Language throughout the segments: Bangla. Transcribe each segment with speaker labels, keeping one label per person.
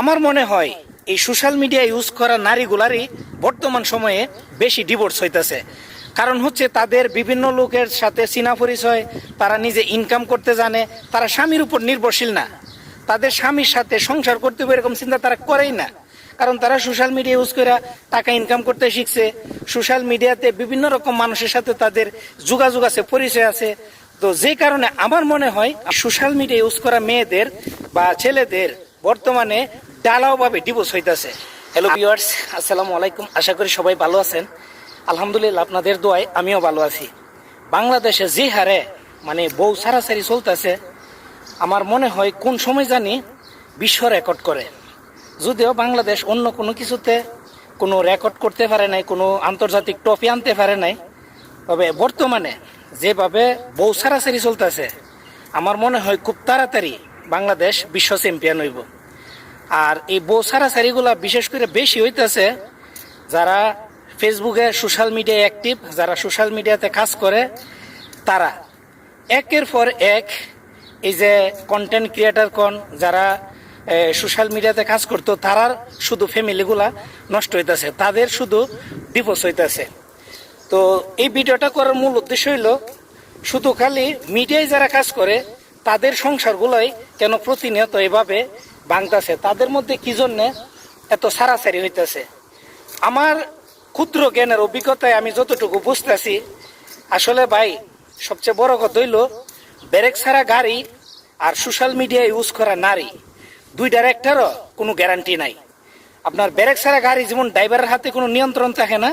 Speaker 1: আমার মনে হয় এই সোশ্যাল মিডিয়া ইউজ করা নারীগুলারই বর্তমান সময়ে বেশি ডিভোর্স হইতেছে। কারণ হচ্ছে তাদের বিভিন্ন লোকের সাথে চিনা পরিচয়, তারা নিজে ইনকাম করতে জানে, তারা স্বামীর উপর নির্ভরশীল না। তাদের স্বামীর সাথে সংসার করতে হবে এরকম চিন্তা তারা করেই না। কারণ তারা সোশ্যাল মিডিয়া ইউজ করে টাকা ইনকাম করতে শিখছে। সোশ্যাল মিডিয়াতে বিভিন্ন রকম মানুষের সাথে তাদের যোগাযোগ আছে, পরিচয় আছে। তো যে কারণে আমার মনে হয়, সোশ্যাল মিডিয়া ইউজ করা মেয়েদের বা ছেলেদের বর্তমানে ডালাওভাবে ডিভোর্স হইতাছে। হ্যালো ভিউয়ার্স আসসালামু আলাইকুম। আশা করি সবাই ভালো আছেন। আলহামদুলিল্লাহ, আপনাদের দোয়ায় আমিও ভালো আছি। বাংলাদেশে যে হারে মানে বউ সারাসারি চলতেছে, আমার মনে হয় কোন সময় জানি বিশ্ব রেকর্ড করে। যদিও বাংলাদেশ অন্য কোনো কিছুতে কোনো রেকর্ড করতে পারে নাই, কোনো আন্তর্জাতিক ট্রফি আনতে পারে নাই, তবে বর্তমানে যেভাবে বউ সারাসারি চলতেছে, আমার মনে হয় খুব তাড়াতাড়ি বাংলাদেশ বিশ্ব চ্যাম্পিয়ন হইব। আর এই বউ সারাসারিগুলা বিশেষ করে বেশি হইতেছে, যারা ফেসবুকে সোশ্যাল মিডিয়ায় অ্যাক্টিভ যারা সোশ্যাল মিডিয়াতে কাজ করে, তারা একের পর এক এই যে কন্টেন্ট ক্রিয়েটার কোন, যারা সোশ্যাল মিডিয়াতে কাজ করতো তারার শুধু ফ্যামিলিগুলা নষ্ট হইতেছে, তাদের শুধু ডিভোর্স হইতেছে। তো এই ভিডিওটা করার মূল উদ্দেশ্য হইল, শুধু খালি মিডিয়ায় যারা কাজ করে, তাদের সংসারগুলোই কেন প্রতিনিয়ত এভাবে ভাঙতেছে তাদের মধ্যে কি জন্যে এত সারাসারি হইতেছে? আমার ক্ষুদ্র জ্ঞানের অভিজ্ঞতায় আমি যতটুকু বুঝতেছি, আসলে ভাই, সবচেয়ে বড় কথা হইল ব্রেক ছাড়া গাড়ি আর সোশ্যাল মিডিয়া ইউজ করা নারী, দুইটার একটারও কোনো গ্যারান্টি নাই। আপনার ব্রেক ছাড়া গাড়ি যেমন ড্রাইভারের হাতে কোনো নিয়ন্ত্রণ থাকে না,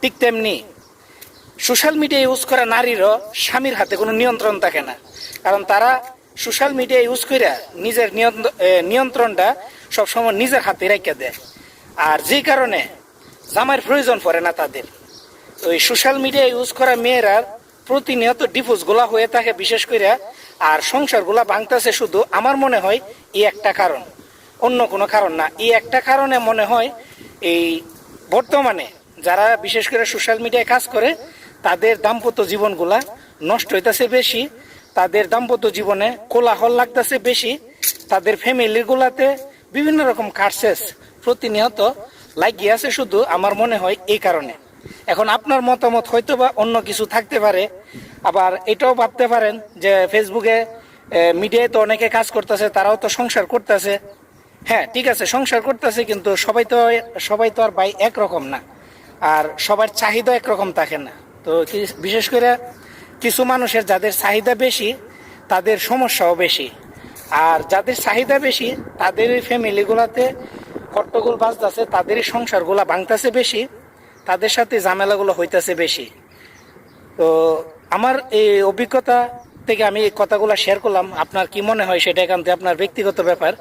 Speaker 1: ঠিক তেমনি সোশ্যাল মিডিয়া ইউজ করা নারীরও স্বামীর হাতে কোনো নিয়ন্ত্রণ থাকে না। কারণ তারা সোশ্যাল মিডিয়া ইউজ করে নিজের নিয়ন্ত্র- নিয়ন্ত্রণটা সবসময় নিজের হাতে রেখে দেয়। আর যে কারণে জামার প্রয়োজন পড়ে না তাদের। ওই সোশ্যাল মিডিয়া ইউজ করা মেয়েরা প্রতিনিয়ত ডিভোর্সগুলা হয়ে থাকে বিশেষ করে আর সংসারগুলা ভাঙতেছে শুধু আমার মনে হয় এই একটা কারণ। অন্য কোনো কারণ না। এই একটা কারণে মনে হয় এই বর্তমানে যারা বিশেষ করে সোশ্যাল মিডিয়ায় কাজ করে, তাদের দাম্পত্য জীবনগুলা নষ্ট হইতেছে বেশি। তাদের দাম্পত্য জীবনে কোলাহল লাগতেছে বেশি। তাদের ফ্যামিলি গুলাতে বিভিন্ন রকম কার্সেস প্রতিনিয়ত লাগিয়ে আছে শুধু আমার মনে হয় এই কারণে। এখন আপনার মতামত হয়তো বা অন্য কিছু থাকতে পারে। আবার এটাও ভাবতে পারেন যে ফেসবুকে মিডিয়ায় তো অনেকে কাজ করতেছে, তারাও তো সংসার করতেছে। হ্যাঁ ঠিক আছে, সংসার করতেছে কিন্তু সবাই তো সবাই তো আর ভাই একরকম না। আর সবার চাহিদা একরকম থাকে না। তো বিশেষ করে কিছু মানুষের যাদের চাহিদা বেশি, তাদের সমস্যাও বেশি। আর যাদের চাহিদা বেশি, তাদের ফ্যামিলিগুলাতে হট্টগোল বাজতেছে, তাদেরই সংসারগুলা ভাঙতেছে বেশি, তাদের সাথে ঝামেলাগুলো হইতেছে বেশি। তো আমার এই অভিজ্ঞতা থেকে আমি এই কথাগুলো শেয়ার করলাম। আপনার কি মনে হয় সেটা একান্তে আপনার ব্যক্তিগত ব্যাপার।